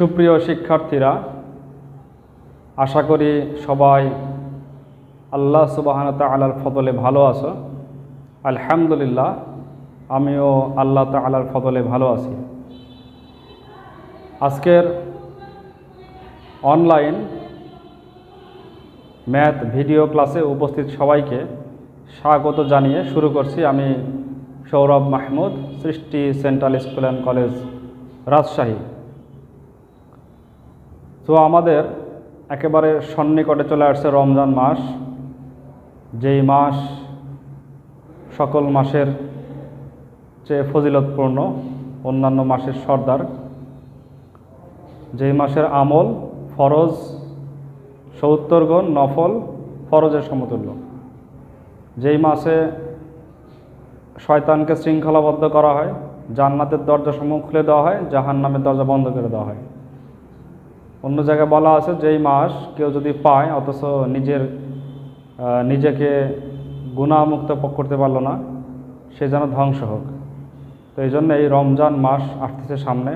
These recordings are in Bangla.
সুপ্রিয় শিক্ষার্থীরা, আশা করি সবাই আল্লাহ সুবাহন তালার ফদলে ভালো আছো। আলহামদুলিল্লাহ, আমিও আল্লাহ তালার ফদলে ভালো আছি। আজকের অনলাইন ম্যাথ ভিডিও ক্লাসে উপস্থিত সবাইকে স্বাগত জানিয়ে শুরু করছি আমি Sourav Mahmud, Srishti central school and college Rajshahi. তো আমাদের একেবারে সন্নিকটে চলে আসছে রমজান মাস। যেই মাস সকল মাসের চেয়ে ফজিলতপূর্ণ, অন্যান্য মাসের সর্দার। যেই মাসের আমল ফরজ, সত্তর গুণ নফল ফরজের সমতুল্য। যেই মাসে শয়তানকে শৃঙ্খলাবদ্ধ করা হয়, জান্নাতের দরজা সমূহ খুলে দেওয়া হয়, জাহান্নামের দরজা বন্ধ করে দেওয়া হয়। অন্য জায়গায় বলা আছে যেই মাস কেউ যদি পায়, অথচ নিজের নিজেকে গুণামুক্ত করতে পারল না, সে যেন ধ্বংস হোক। তো এই জন্য এই রমজান মাস আসতেছে সামনে।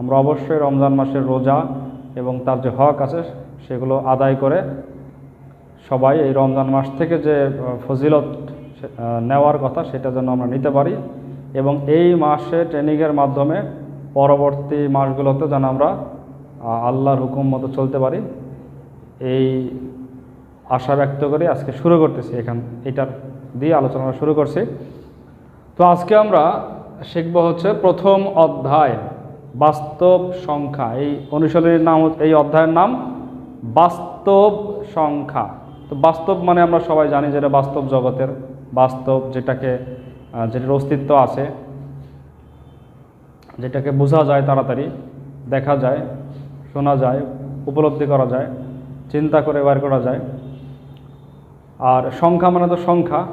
আমরা অবশ্যই রমজান মাসের রোজা এবং তার যে হক আছে, সেগুলো আদায় করে সবাই এই রমজান মাস থেকে যে ফজিলত নেওয়ার কথা, সেটা যেন আমরা নিতে পারি এবং এই মাসে ট্রেনিংয়ের মাধ্যমে পরবর্তী মাসগুলোতে যেন আমরা আল্লাহর হুকুম মতো চলতে পারি। এই আশা ব্যক্ত করে আজকে শুরু করতেছি এখান এটার দিয়ে আলোচনা শুরু করছি। তো আজকে আমরা শিখব হচ্ছে প্রথম অধ্যায়, বাস্তব সংখ্যা। এই অনুশীলনীর নাম এই অধ্যায়ের নাম বাস্তব সংখ্যা। তো বাস্তব মানে আমরা সবাই জানি যেটা বাস্তব জগতের বাস্তব, যেটাকে যেটার অস্তিত্ব আছে। যেটাকে বোঝা যায় তাড়াতাড়ি, দেখা যায়। শোনা যায়, উপলব্ধি করা যায়, চিন্তা করে বার করা যায়। আর সংখ্যা মানে তো সংখ্যা।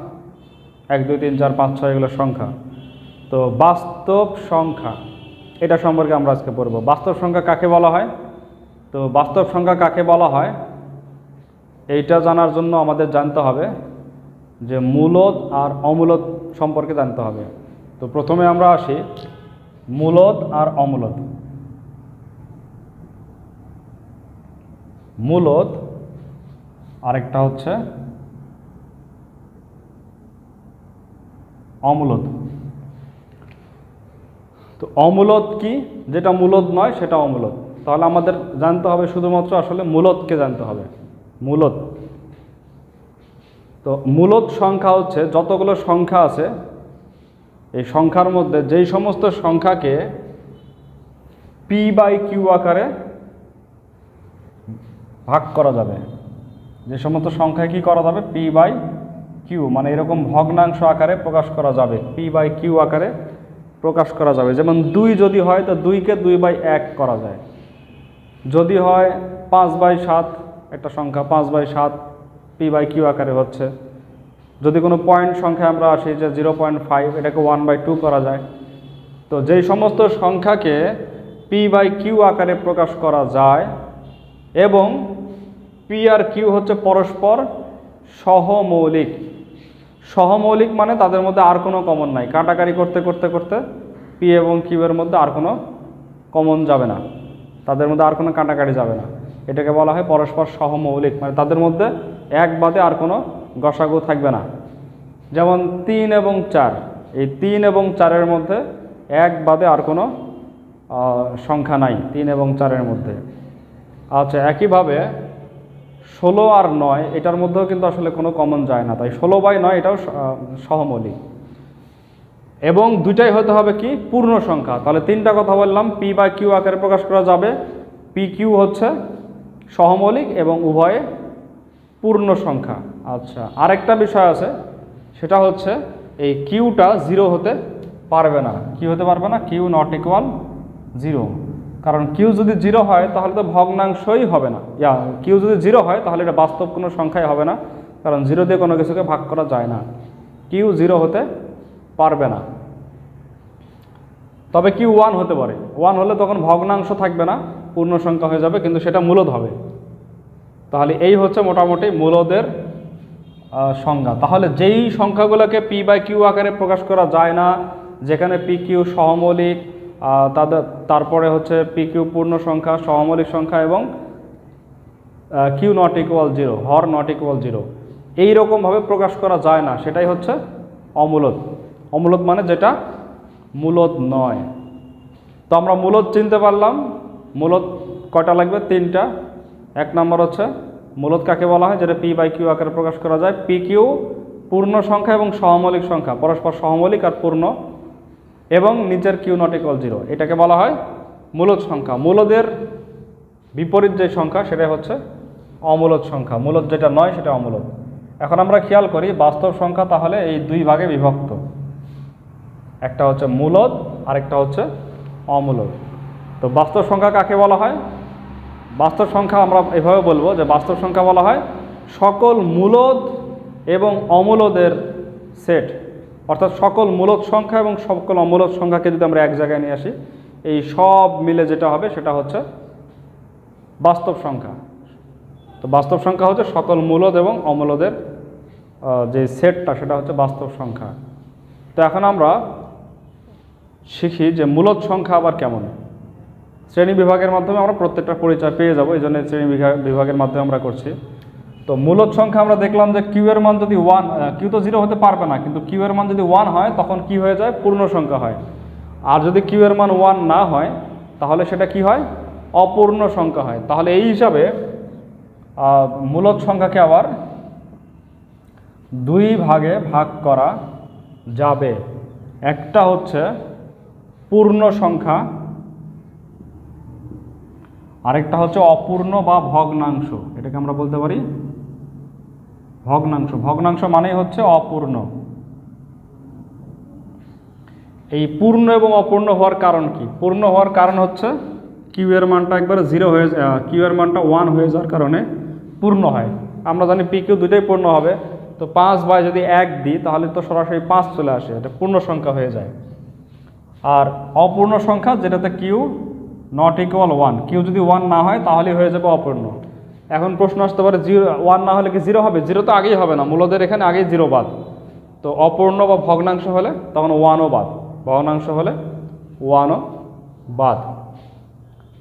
এক, দুই, তিন, চার, পাঁচ, ছয় এগুলো সংখ্যা। তো বাস্তব সংখ্যা, এটা সম্পর্কে আমরা আজকে পড়ব। বাস্তব সংখ্যা কাকে বলা হয়? তো বাস্তব সংখ্যা কাকে বলা হয়? এইটা জানার জন্য আমাদের জানতে হবে যে মূলত আর অমূলত সম্পর্কে জানতে হবে। তো প্রথমে আমরা আসি মূলত আর অমূলদ। মূলদ আরেকটা হচ্ছে অমূলত। তো অমূলত কি? যেটা মূলত নয়, সেটা অমূলত। তাহলে আমাদের জানতে হবে শুধুমাত্র আসলে মূলতকে জানতে হবে। মূলত। তো মূলত সংখ্যা হচ্ছে যতগুলো সংখ্যা আছে, এই সংখ্যার মধ্যে যেই সমস্ত সংখ্যাকে পি বাই কিউ আকারে ভাগ করা যাবে। যে সমস্ত সংখ্যায় কি করা যাবে? পি বাই কিউ মানে এরকম ভগ্নাংশ আকারে প্রকাশ করা যাবে। পি বাই কিউ আকারে প্রকাশ করা যাবে। যেমন দুই যদি হয়, তো দুইকে দুই বাই এক করা যায়। যদি হয় পাঁচ বাই সাত, একটা সংখ্যা পাঁচ বাই সাত, পি বাই কিউ আকারে হচ্ছে। যদি কোনো পয়েন্ট সংখ্যা আমরা আসি যে জিরো পয়েন্ট ফাইভ, এটাকে ওয়ান বাই টু করা যায়। তো যেই সমস্ত সংখ্যাকে পি বাই কিউ আকারে প্রকাশ করা যায় এবং পি আর কিউ হচ্ছে পরস্পর সহমৌলিক। সহমৌলিক মানে তাদের মধ্যে আর কোনো কমন নাই। কাটাকাটি করতে করতে করতে পি এবং কিউ এর মধ্যে আর কোনো কমন যাবে না। তাদের মধ্যে আর কোনো কাটাকাটি যাবে না। এটাকে বলা হয় পরস্পর সহমৌলিক। মানে তাদের মধ্যে এক বাদে আর কোনো গসাগু থাকবে না। যেমন তিন এবং চার। এই তিন এবং চারের মধ্যে এক বাদে আর কোনো সংখ্যা নাই। তিন এবং চারের মধ্যে। আচ্ছা একইভাবে ষোলো আর নয়, এটার মধ্যেও কিন্তু আসলে কোনো কমন যায় না। তাই ষোলো বাই নয়, এটাও সহমৌলিক। এবং দুইটাই হতে হবে কি? পূর্ণ সংখ্যা। তাহলে তিনটা কথা বললাম, পি বাই কিউ আকারে প্রকাশ করা যাবে। পি কিউ হচ্ছে সহমৌলিক এবং উভয়ে পূর্ণ সংখ্যা। আচ্ছা আরেকটা বিষয় আছে, সেটা হচ্ছে এই কিউটা জিরো হতে পারবে না। কি হতে পারবে না? Q not equal zero. কারণ কিউ যদি জিরো হয়, তাহলে তো ভগ্নাংশই হবে না। ইয়া কিউ যদি জিরো হয়, তাহলে এটা বাস্তব কোনো সংখ্যাই হবে না। কারণ জিরো দিয়ে কোনো কিছুকে ভাগ করা যায় না। কিউ জিরো হতে পারবে না। তবে কিউ ওয়ান হতে পারে। ওয়ান হলে তখন ভগ্নাংশ থাকবে না, পূর্ণ সংখ্যা হয়ে যাবে, কিন্তু সেটা মূলদ হবে। তাহলে এই হচ্ছে মোটামুটি মূলদের সংজ্ঞা। তাহলে যেই সংখ্যাগুলোকে পি বাই কিউ আকারে প্রকাশ করা যায় না, যেখানে পি কিউ সহমৌলিক তাদের তারপরে হচ্ছে পি কিউ পূর্ণ সংখ্যা সহমৌলিক সংখ্যা এবং কিউ নট ইকুয়াল জিরো হর নট ইকুয়াল জিরো এইরকমভাবে প্রকাশ করা যায় না, সেটাই হচ্ছে অমূলত। অমূলত মানে যেটা মূলত নয়। তো আমরা মূলত চিনতে পারলাম, মূলত কয়টা লাগবে? তিনটা। এক নম্বর হচ্ছে, মূলত কাকে বলা হয়? যেটা পি বাই কিউ আকারে প্রকাশ করা যায়। পি কিউ পূর্ণ সংখ্যা এবং সহমৌলিক সংখ্যা, পরস্পর সহমৌলিক আর পূর্ণ এবং নিচের কিউ নট ইকুয়াল জিরো এটাকে বলা হয় মূলত সংখ্যা। মূলদের বিপরীত যে সংখ্যা, সেটাই হচ্ছে অমূলত সংখ্যা। মূলত যেটা নয়, সেটা অমূলত এখন আমরা খেয়াল করি, বাস্তব সংখ্যা তাহলে এই দুই ভাগে বিভক্ত। একটা হচ্ছে মূলদ, আরেকটা হচ্ছে অমূলদ। তো বাস্তব সংখ্যা কাকে বলা হয়? বাস্তব সংখ্যা আমরা এভাবে বলব যে বাস্তব সংখ্যা বলা হয় সকল মূলদ এবং অমূলদের সেট অর্থাৎ সকল মূলদ সংখ্যা এবং সকল অমূলদ সংখ্যাকে যদি আমরা এক জায়গায় নিয়ে আসি, এই সব মিলে যেটা হবে সেটা হচ্ছে বাস্তব সংখ্যা। তো বাস্তব সংখ্যা হচ্ছে সকল মূলদ এবং অমূলদের যে সেটটা সেটা হচ্ছে বাস্তব সংখ্যা। তো এখন আমরা শিখি যে মূলদ সংখ্যা আবার কেমন। শ্রেণি বিভাগের মাধ্যমে আমরা প্রত্যেকটা পরিচয় পেয়ে যাব, এই জন্য শ্রেণি বিভাগ- বিভাগের মাধ্যমে আমরা করছি। তো মূলদ সংখ্যা আমরা দেখলাম যে কিউ এর মান যদি ওয়ান কিউ তো জিরো হতে পারবে না, কিন্তু কিউ এর মান যদি ওয়ান হয়, তখন কি হয়ে যায়? পূর্ণ সংখ্যা হয়। আর যদি কিউ এর মান ওয়ান না হয়, তাহলে সেটা কি হয়? অপূর্ণ সংখ্যা হয়। তাহলে এই হিসাবে মূলদ সংখ্যাকে আবার দুই ভাগে ভাগ করা যাবে। একটা হচ্ছে পূর্ণ সংখ্যা আরেকটা হচ্ছে অপূর্ণ বা ভগ্নাংশ। এটাকে আমরা বলতে পারি ভগ্নাংশ। ভগ্নাংশ মানেই হচ্ছে অপূর্ণ। এই পূর্ণ এবং অপূর্ণ হওয়ার কারণ কি? পূর্ণ হওয়ার কারণ হচ্ছে কিউ এর মানটা একবারে জিরো হয়ে কিউ এর মানটা ওয়ান হয়ে যাওয়ার কারণে পূর্ণ হয়। আমরা জানি পি কিউ দুটোই পূর্ণ হবে। তো পাঁচ বাই যদি এক দিই, তাহলে তো সরাসরি পাঁচ চলে আসে। এটা পূর্ণ সংখ্যা হয়ে যায়। আর অপূর্ণ সংখ্যা, যেটাতে Q not equal one Q যদি ওয়ান না হয় তাহলে হয়ে যাবে অপূর্ণ। এখন প্রশ্ন আসতে পারে জিরো ওয়ান না হলে কি জিরো হবে? জিরো তো আগেই হবে না। মূলদের এখানে আগেই জিরো বাদ। তো অপূর্ণ বা ভগ্নাংশ হলে তখন ওয়ানও বাদ। ভগ্নাংশ হলে ওয়ানও বাদ।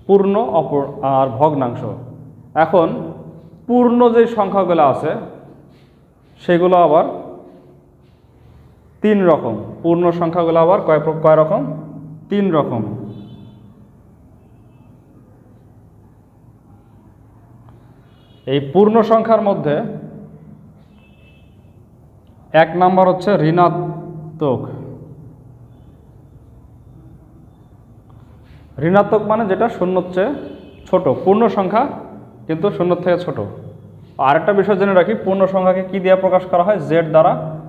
পূর্ণ অপূর আর ভগ্নাংশ। এখন পূর্ণ যে সংখ্যাগুলো আছে, সেগুলো আবার তিন রকম। পূর্ণ সংখ্যাগুলো আবার কয় কয় রকম? তিন রকম। এই পূর্ণ সংখ্যার মধ্যে এক নাম্বার হচ্ছে ঋণাত্মক। ঋণাত্মক মানে যেটা শূন্যর চেয়ে ছোট, পূর্ণ সংখ্যা কিন্তু শূন্যর থেকে ছোট। আরেকটা বিষয় জেনে রাখি, পূর্ণ সংখ্যাকে কি দিয়ে প্রকাশ করা হয়? জেড দ্বারা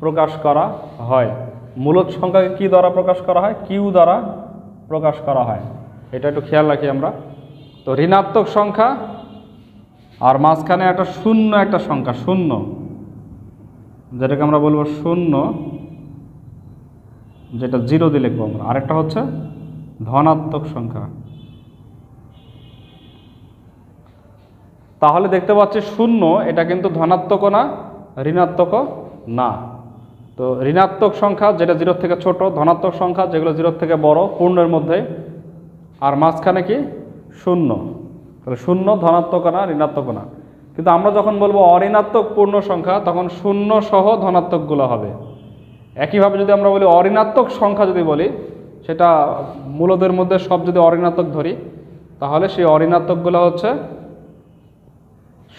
প্রকাশ করা হয়। মূলত সংখ্যাকে কি দ্বারা প্রকাশ করা হয়? কিউ দ্বারা প্রকাশ করা হয়। এটা একটু খেয়াল রাখি আমরা। তো ঋণাত্মক সংখ্যা আর মাঝখানে একটা শূন্য, একটা সংখ্যা, শূন্য। যেটাকে আমরা বলব শূন্য, যেটা জিরো দিয়ে লিখব আমরা। আরেকটা হচ্ছে ধনাত্মক সংখ্যা। তাহলে দেখতে পাচ্ছি শূন্য, এটা কিন্তু ধনাত্মকও না, ঋণাত্মকও না। তো ঋণাত্মক সংখ্যা যেটা জিরোর থেকে ছোট, ধনাত্মক সংখ্যা যেগুলো জিরোর থেকে বড়, পূর্ণের মধ্যে, আর মাঝখানে কি? শূন্য। তাহলে শূন্য ধনাত্মক না ঋণাত্মক না। কিন্তু আমরা যখন বলব অঋণাত্মক পূর্ণ সংখ্যা, তখন শূন্য সহ ধনাত্মকগুলো হবে। একইভাবে যদি আমরা বলি অঋণাত্মক সংখ্যা যদি বলি, সেটা মূলদের মধ্যে সব যদি অঋণাত্মক ধরি, তাহলে সেই অঋণাত্মকগুলো হচ্ছে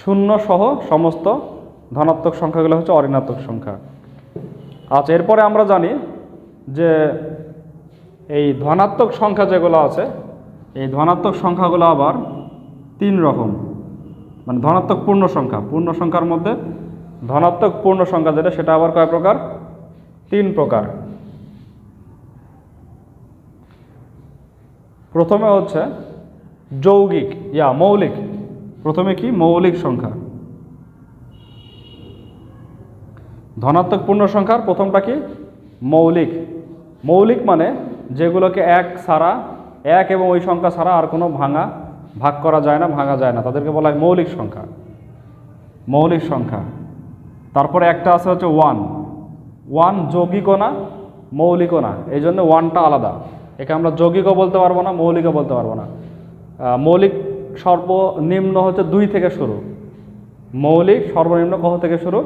শূন্য সহ সমস্ত ধনাত্মক সংখ্যাগুলো হচ্ছে অঋণাত্মক সংখ্যা। আচ্ছা এরপরে আমরা জানি যে এই ধনাত্মক সংখ্যা যেগুলো আছে, এই ধনাত্মক সংখ্যাগুলো আবার তিন রকম। মানে ধনাত্মক পূর্ণ সংখ্যা। পূর্ণ সংখ্যার মধ্যে ধনাত্মক পূর্ণ সংখ্যা যেটা, সেটা আবার কয় প্রকার? তিন প্রকার। প্রথমে হচ্ছে যৌগিক, ইয়া, মৌলিক। প্রথমে কি? মৌলিক সংখ্যা। ধনাত্মক পূর্ণ সংখ্যার প্রথমটা কি? মৌলিক। মৌলিক মানে যেগুলোকে এক ছাড়া, এক এবং ওই সংখ্যা ছাড়া আর কোনো ভাঙা ভাগ করা যায় না, ভাঙা যায় না। তাদেরকে বলা হয় মৌলিক সংখ্যা। মৌলিক সংখ্যা। তারপরে একটা আছে হচ্ছে ওয়ান ওয়ান যৌগিকও না, মৌলিকও না। এই জন্য ওয়ানটা আলাদা। একে আমরা যৌগিকও বলতে পারব না, মৌলিকও বলতে পারব না। মৌলিক সর্বনিম্ন হচ্ছে দুই থেকে শুরু। মৌলিক সর্বনিম্ন কত থেকে শুরু?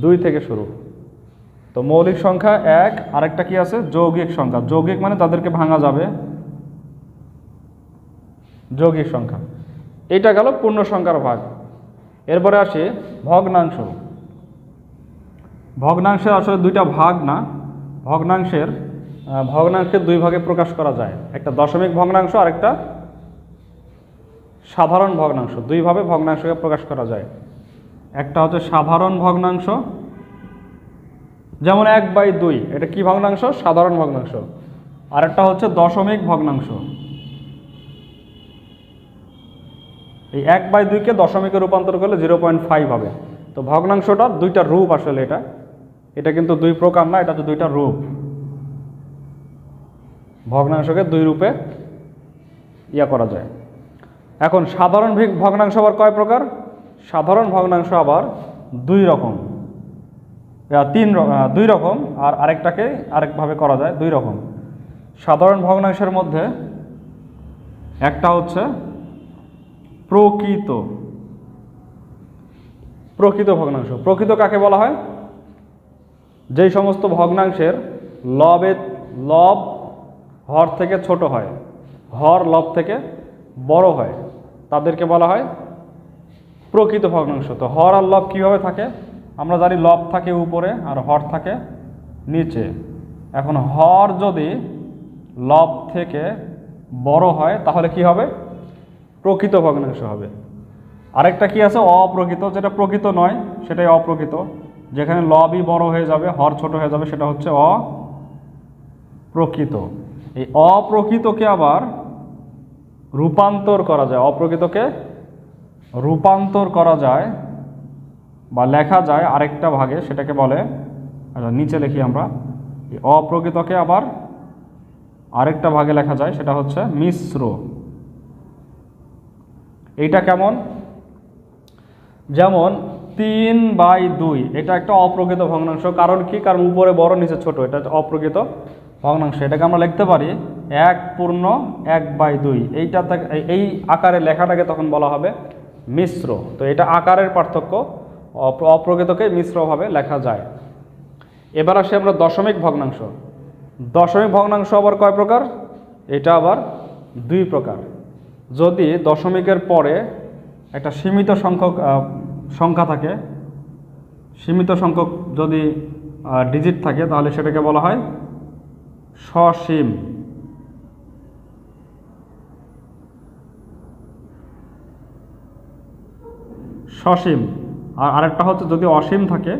দুই থেকে শুরু। তো মৌলিক সংখ্যা এক, আরেকটা কি আছে? যৌগিক সংখ্যা। যৌগিক মানে তাদেরকে ভাঙা যাবে। যৌগিক সংখ্যা। এটা গেল পূর্ণ সংখ্যার ভাগ। এরপরে আসে ভগ্নাংশ। ভগ্নাংশের আসলে দুইটা ভাগ না। ভগ্নাংশের আহ, ভগ্নাংশের দুই ভাগে প্রকাশ করা যায়। একটা দশমিক ভগ্নাংশ আর একটা সাধারণ ভগ্নাংশ। দুইভাবে ভগ্নাংশকে প্রকাশ করা যায়। একটা হচ্ছে সাধারণ ভগ্নাংশ যেমন এক বাই দুই। এটা কি ভগ্নাংশ? সাধারণ ভগ্নাংশ। আর একটা হচ্ছে দশমিক ভগ্নাংশ। এই এক বাই দুইকে দশমিকে রূপান্তর করলে জিরো পয়েন্ট ফাইভ হবে। তো ভগ্নাংশটার দুইটা রূপ আসলে এটা। এটা কিন্তু দুই প্রকার না, এটা তো দুইটা রূপ। ভগ্নাংশকে দুই রূপে ইয়া করা যায়। এখন সাধারণ ভিগ- ভগ্নাংশ আবার কয় প্রকার? সাধারণ ভগ্নাংশ আবার দুই রকম। তিন দুই রকম আর আরেকটাকে আরেকভাবে করা যায় দুই রকম। সাধারণ ভগ্নাংশের মধ্যে একটা হচ্ছে প্রকৃত। প্রকৃত ভগ্নাংশ। প্রকৃত কাকে বলা হয়? যেই সমস্ত ভগ্নাংশের লবে লব হর থেকে ছোট হয়, হর লব থেকে বড় হয়, তাদেরকে বলা হয় প্রকৃত ভগ্নাংশ। তো হর আর লব কীভাবে থাকে? আমরা জানি লব থাকে উপরে আর হর থাকে নিচে। এখন হর যদি লব থেকে বড় হয়, তাহলে কি হবে? প্রকৃত ভগ্নাংশ হবে। আরেকটা কি আছে? অপ্রকৃত, যেটা প্রকৃত নয়, সেটাই অপ্রকৃত। যেখানে লবই বড় হয়ে যাবে, হর ছোট হয়ে যাবে, সেটা হচ্ছে অপ্রকৃত। এই অপ্রকৃতকে আবার রূপান্তর করা যায়। অপ্রকৃতকে রূপান্তর করা যায় বা লেখা যায় আরেকটা ভাগে, সেটাকে বলে আচ্ছা নিচে লিখি আমরা। অপ্রকৃতকে আবার আরেকটা ভাগে লেখা যায়, সেটা হচ্ছে মিশ্র। এইটা কেমন? যেমন তিন বাই দুই, এটা একটা অপ্রকৃত ভগ্নাংশ। কারণ কি? কারণ উপরে বড়, নিচে ছোট। এটা অপ্রকৃত ভগ্নাংশ। এটাকে আমরা লিখতে পারি এক পূর্ণ এক বাই দুই। এইটা এই- আকারে লেখাটাকে তখন বলা হবে মিশ্র। তো এটা আকারের পার্থক্য। অপ- অপ্রকৃতকে মিশ্রভাবে লেখা যায়। এবার আসি আমরা দশমিক ভগ্নাংশ। দশমিক ভগ্নাংশ আবার কয় প্রকার? এটা আবার দুই প্রকার। যদি দশমিকের পরে একটা সীমিত সংখ্যক সংখ্যা থাকে, সীমিত সংখ্যক যদি ডিজিট থাকে, তাহলে সেটাকে বলা হয় সসীম। সসীম। আর আরেকটা হচ্ছে যদি অসীম থাকে,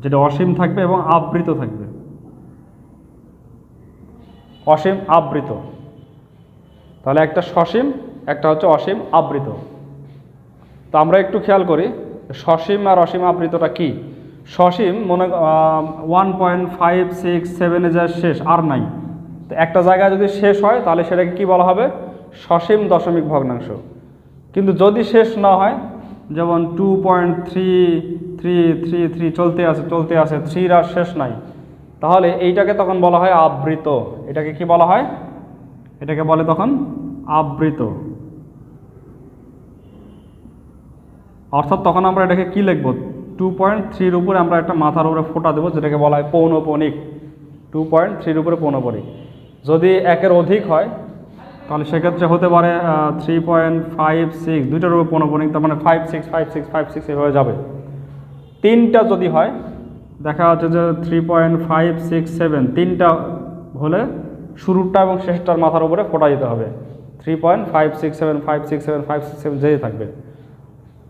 যেটা অসীম থাকবে এবং আবৃত থাকবে। অসীম আবৃত। তাহলে একটা সসীম, একটা হচ্ছে অসীম আবৃত। তো আমরা একটু খেয়াল করি, সসীম আর অসীম আবৃতটা কি? সসীম মনে ওয়ান পয়েন্ট ফাইভ সিক্স সেভেনে যায় শেষ, আর নাই। তো একটা জায়গায় যদি শেষ হয়, তাহলে সেটাকে কি বলা হবে? সসীম দশমিক ভগ্নাংশ। কিন্তু যদি শেষ না হয়, যেমন two point three three three three চলতে আছে চলতে আছে থ্রির আর শেষ নাই, তাহলে এইটাকে তখন বলা হয় আবৃত। এটাকে কি বলা হয়? এটাকে বলে তখন আবৃত। অর্থাৎ তখন আমরা এটাকে কি লিখব? টু পয়েন্ট থ্রির উপরে আমরা একটা মাথার উপরে ফোটা দেবো, যেটাকে বলা হয় পৌনপণিক টু পয়েন্ট থ্রির উপরে পৌনপণিক যদি একের অধিক হয়, তাহলে সেক্ষেত্রে হতে পারে থ্রি পয়েন্ট ফাইভ সিক্স দুইটার উপরে পৌনপণিক তার মানে five six five six five six এভাবে যাবে। তিনটা যদি হয়, দেখা যাচ্ছে যে three point five six seven তিনটা হলে শুরুটা এবং শেষটার মাথার উপরে ফোটা দিতে হবে। Three point five six seven five six seven five six seven যেই থাকবে।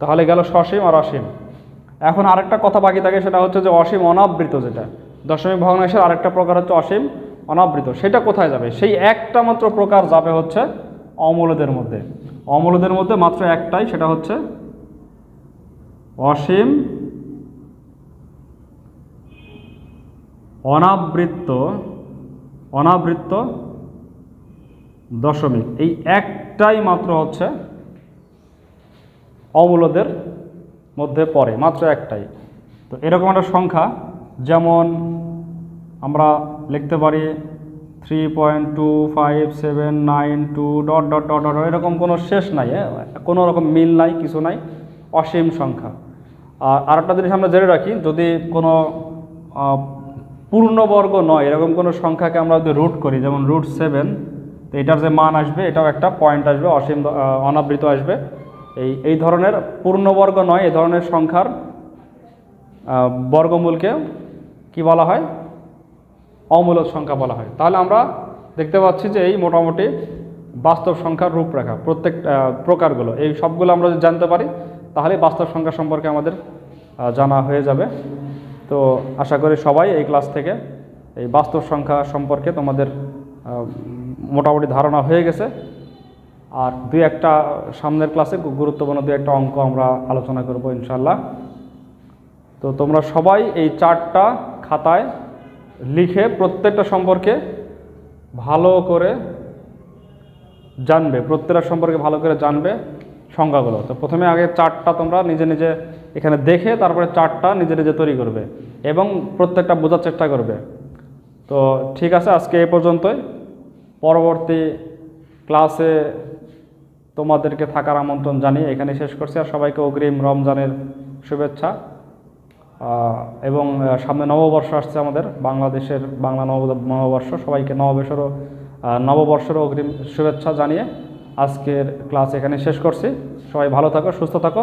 তাহলে গেল সসীম আর অসীম। এখন আরেকটা কথা বাকি থাকে, সেটা হচ্ছে যে অসীম অনাবৃত যেটা। দশমিক ভগ্নাংশের আরেকটা প্রকার হচ্ছে অসীম অনাবৃত। সেটা কোথায় যাবে? সেই একটা মাত্র প্রকার যাবে হচ্ছে অমূলদের মধ্যে। অমূলদের মধ্যে মাত্র একটাই, সেটা হচ্ছে অসীম অনাবৃত্ত অনাবৃত্ত দশমিক। এই একটাই মাত্র হচ্ছে অমূলদের মধ্যে পড়ে, মাত্র একটাই। তো এরকম একটা সংখ্যা, যেমন আমরা লিখতে পারি three point two five seven nine two dot dot dot dot এরকম কোনো শেষ নাই হ্যাঁ? কোনো রকম মিল নাই, কিছু নাই, অসীম সংখ্যা। আর আরেকটা জিনিস আমরা জেনে রাখি, যদি কোনো পূর্ণবর্গ নয়, এরকম কোনো সংখ্যাকে আমরা যদি রুট করি, যেমন রুট সেভেন তো এটার যে মান আসবে, এটাও একটা পয়েন্ট আসবে, অসীম অনাবৃত আসবে। এই এই ধরনের পূর্ণবর্গ নয় এই ধরনের সংখ্যার বর্গমূলকে কি বলা হয়? অমূলক সংখ্যা বলা হয়। তাহলে আমরা দেখতে পাচ্ছি যে এই মোটামুটি বাস্তব সংখ্যার রূপরেখা, প্রত্যেক প্রকারগুলো, এই সবগুলো আমরা যদি জানতে পারি, তাহলে বাস্তব সংখ্যা সম্পর্কে আমাদের জানা হয়ে যাবে। তো আশা করি সবাই এই ক্লাস থেকে এই বাস্তব সংখ্যা সম্পর্কে তোমাদের মোটামুটি ধারণা হয়ে গেছে। আর দুই একটা সামনের ক্লাসে গুরুত্বপূর্ণ দুই একটা অঙ্ক আমরা আলোচনা করব ইনশাল্লাহ তো তোমরা সবাই এই চারটা খাতায় লিখে প্রত্যেকটা সম্পর্কে ভালো করে জানবে, প্রত্যেকটা সম্পর্কে ভালো করে জানবে সংখ্যাগুলো। তো প্রথমে আগে চারটা তোমরা নিজে নিজে এখানে দেখে তারপরে চারটা নিজে নিজে তৈরি করবে এবং প্রত্যেকটা বোঝার চেষ্টা করবে। তো ঠিক আছে আজকে এ পর্যন্তই। পরবর্তী ক্লাসে তোমাদেরকে থাকার আমন্ত্রণ জানিয়ে এখানে শেষ করছি। আর সবাইকে অগ্রিম রমজানের শুভেচ্ছা। এবং সামনে নববর্ষ আসছে আমাদের বাংলাদেশের বাংলা নব নববর্ষ। সবাইকে নববর্ষেরও আহ, নববর্ষেরও অগ্রিম শুভেচ্ছা জানিয়ে আজকের ক্লাস এখানে শেষ করছি। সবাই ভালো থাকো সুস্থ থাকো।